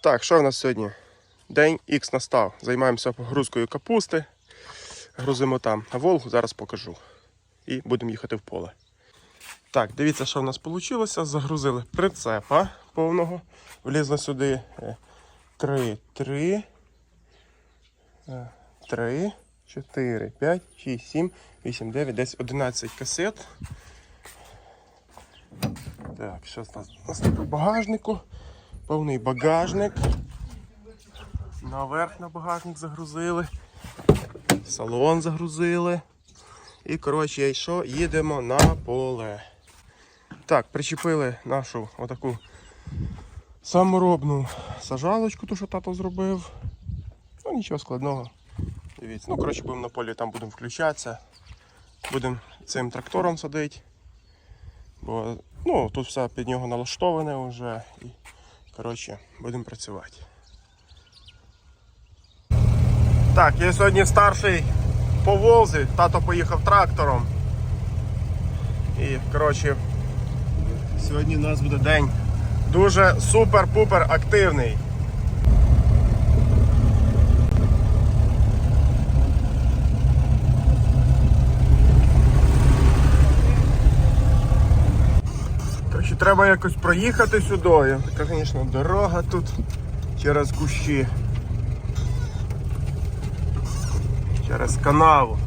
Так, що в нас сьогодні? День Х настав. Займаємося погрузкою капусти. Грузимо там. А Волгу зараз покажу. І будемо їхати в поле. Так, дивіться, що в нас вийшло. Загрузили прицепа повного. Влізло сюди 3, 3, 3, 4, 5, 6, 7, 8, 9, 10, 11 касет. Так, що? У нас тут у багажнику. Повний багажник. Наверх на багажник загрузили. Салон загрузили. І, коротше, і що? Їдемо на поле. Так, причепили нашу отаку саморобну сажалочку, ту, що тато зробив. Ну, нічого складного. Дивіться. Ну, коротше, будемо на полі, там будемо включатися. Будемо цим трактором садити. Бо ну, тут все під нього налаштоване вже. Коротше, будемо працювати. Так, я сьогодні старший по Волзі, тато поїхав трактором. І, коротше, сьогодні у нас буде день дуже супер-пупер активний. Коротше, треба якось проїхати сюди. Така, звісно, дорога тут через кущі. Через канаву.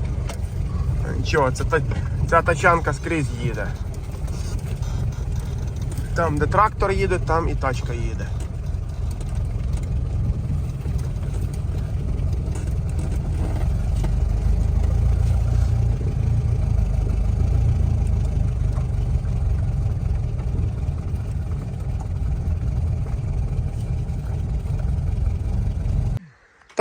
Нічого, це та, ця тачанка скрізь їде. Там, де трактор їде, там і тачка їде.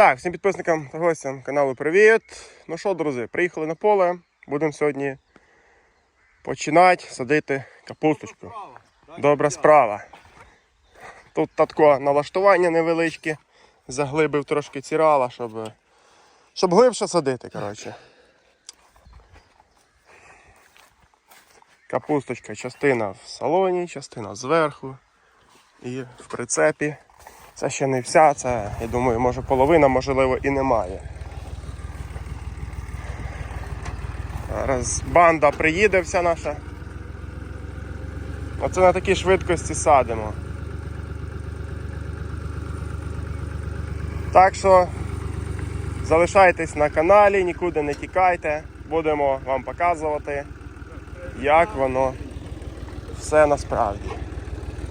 Так, всім підписникам та гостям каналу привіт. Ну що, друзі, приїхали на поле. Будемо сьогодні починати садити капусточку. Добра справа. Тут татко налаштування невеличке. Заглибив трошки цірала, щоб, щоб глибше садити. коротше. Капусточка, частина в салоні, частина зверху і в прицепі. Це ще не вся, це, я думаю, може половина, можливо, і немає. Зараз банда приїде вся наша. Оце на такій швидкості садимо. Так що залишайтесь на каналі, нікуди не тікайте, будемо вам показувати, як воно все насправді.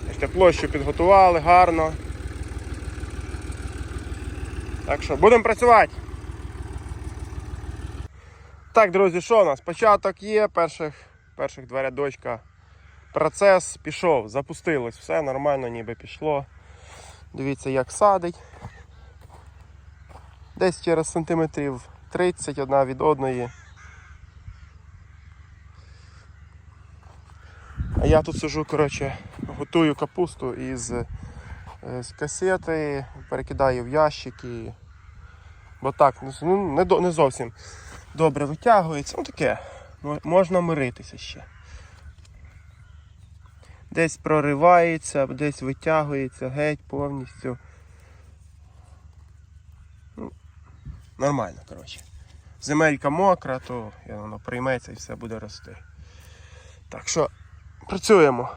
Бачите, Площу підготували гарно. Так що будемо працювати. Так, друзі, що у нас? Початок є, перших, перших два рядочка. Процес пішов, запустилось, все нормально ніби пішло. Дивіться, як садить. Десь через сантиметрів 30 одна від одної. А я тут сижу, коротше, готую капусту із з касети, перекидаю в ящики. Бо так, ну, не, до- не зовсім добре витягується. Ну таке, можна миритися ще. Десь проривається, десь витягується геть повністю. Ну, нормально, коротше. Земелька мокра, то воно прийметься і все буде рости. Так що працюємо.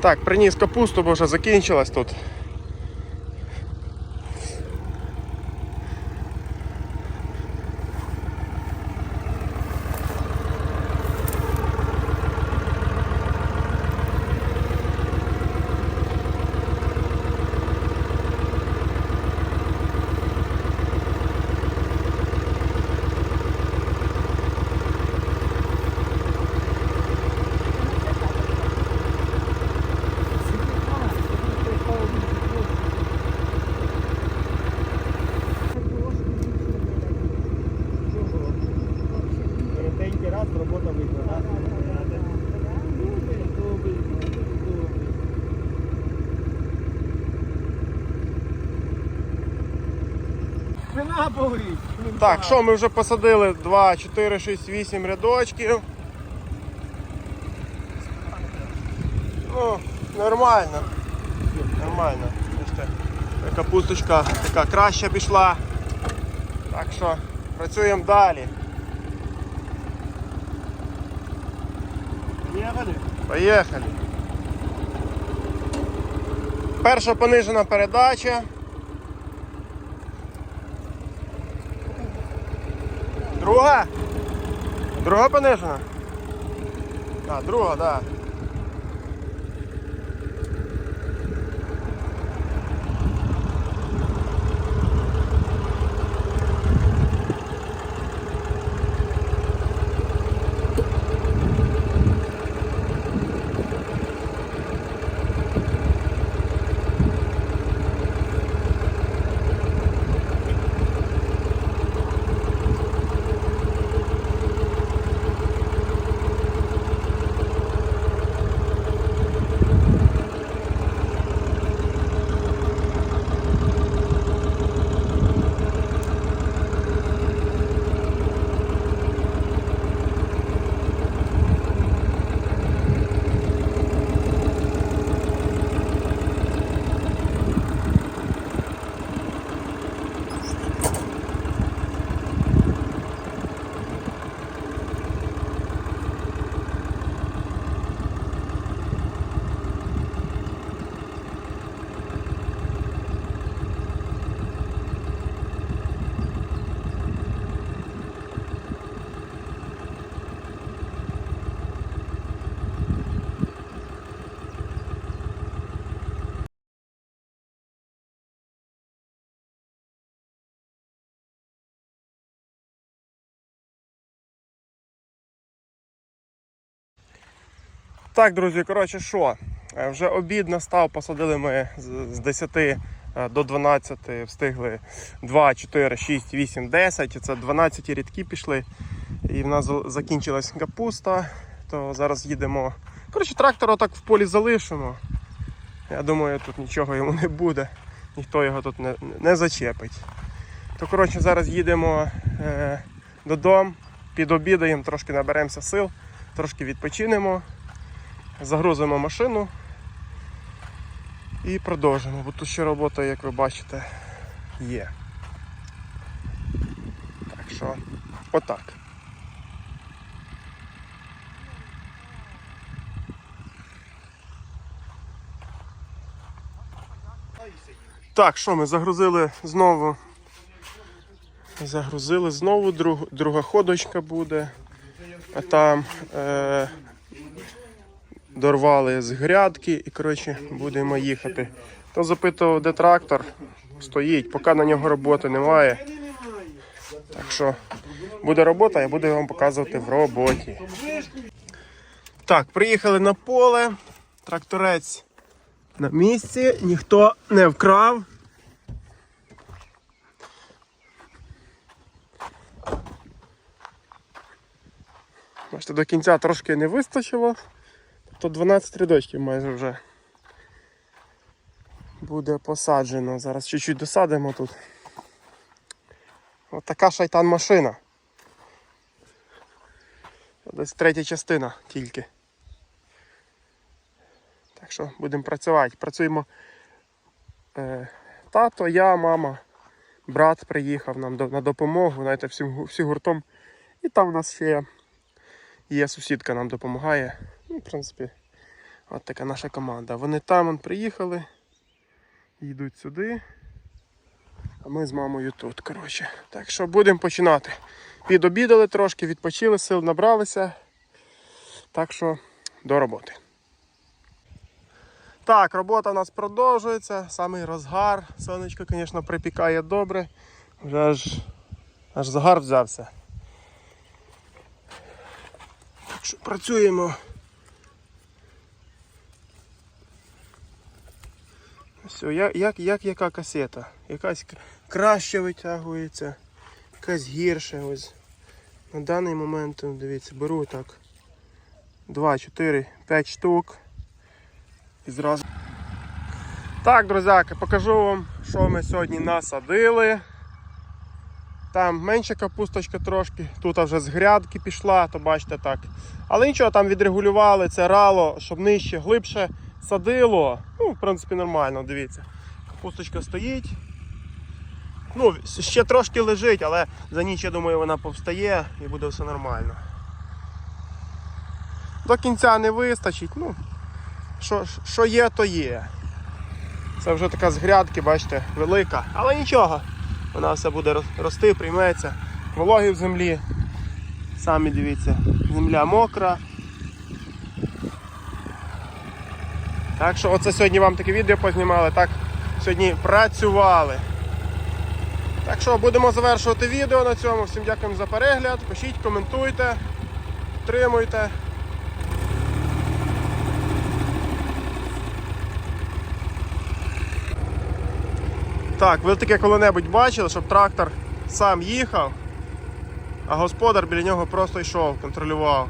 Так, приніс капусту, бо вже закінчилась тут. Спина болить. Так, що ми вже посадили 2, 4, 6, 8 рядочків. Ну, нормально. Нормально. капусточка така краща пішла. Так що працюємо далі. Євалі. Поїхали. Перша понижена передача. Друга? Друга понижена? А, друга, так. Да. Так, друзі, коротше, що? Е, Вже обід настав, посадили ми з з 10 е, до 12, встигли 2, 4, 6, 8, 10. Це 12 рядки пішли. І в нас за- закінчилась капуста. То зараз їдемо. Коротше, трактор отак в полі залишимо. Я думаю, тут нічого йому не буде. Ніхто його тут не, не зачепить. То коротше, зараз їдемо е, додому, підобідаємо, трошки наберемося сил, трошки відпочинемо загрузимо машину і продовжимо, бо тут ще робота, як ви бачите, є. Так що, отак. Так, що ми загрузили знову. Загрузили знову, друг, друга ходочка буде. А там е, дорвали з грядки і коротше будемо їхати. То запитував, де трактор стоїть, поки на нього роботи немає. Так що буде робота, я буду вам показувати в роботі. Так, приїхали на поле. Тракторець на місці, ніхто не вкрав. Бачите, до кінця трошки не вистачило. То 12 рядочків майже вже буде посаджено. Зараз чуть-чуть досадимо тут. Ось така шайтан машина. Десь третя частина тільки. Так що будемо працювати. Працюємо е, тато, я, мама, брат приїхав нам на допомогу, знаєте, всім, всі гуртом. І там у нас ще є сусідка нам допомагає. Ну, в принципі, от така наша команда. Вони там он, приїхали, йдуть сюди. А ми з мамою тут. коротше. Так що будемо починати. Підобідали трошки, відпочили, сил набралися. Так що до роботи. Так, робота у нас продовжується. Самий розгар. Сонечко, звісно, припікає добре. Вже аж, аж загар взявся. Так що працюємо. Все, як, як, як яка касета? Якась краще витягується, якась гірше. Ось. На даний момент, ну, дивіться, беру так 2, 4, 5 штук. І зразу. Так, друзяки, покажу вам, що ми сьогодні насадили. Там менша капусточка трошки, тут вже з грядки пішла, то бачите так. Але нічого, там відрегулювали, це рало, щоб нижче, глибше садило. Ну, в принципі, нормально, дивіться. Капусточка стоїть. Ну, ще трошки лежить, але за ніч, я думаю, вона повстає і буде все нормально. До кінця не вистачить. Ну, що, що є, то є. Це вже така з грядки, бачите, велика. Але нічого. Вона все буде рости, прийметься. Вологі в землі. Самі дивіться, земля мокра. Так що оце сьогодні вам таке відео познімали, так сьогодні працювали. Так що будемо завершувати відео на цьому. Всім дякуємо за перегляд. Пишіть, коментуйте, підтримуйте. Так, ви таке коли-небудь бачили, щоб трактор сам їхав, а господар біля нього просто йшов, контролював.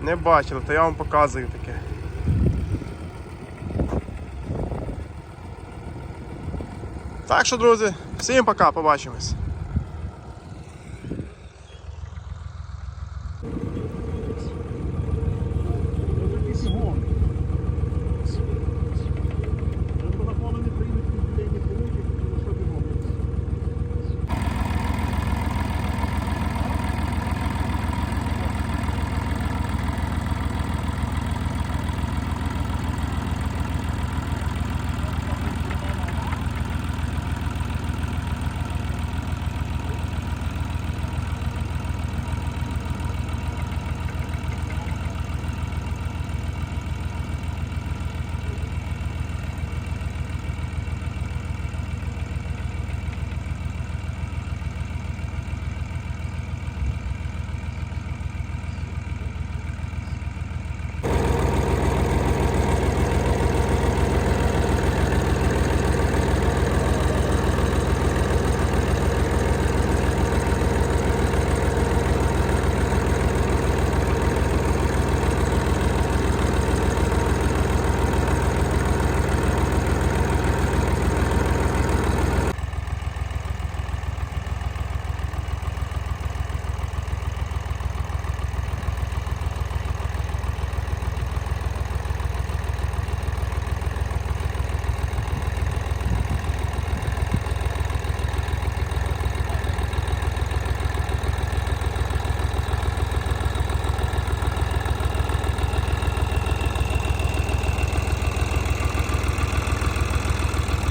Не бачили, то я вам показую таке. Так що, друзі, всім пока, побачимось.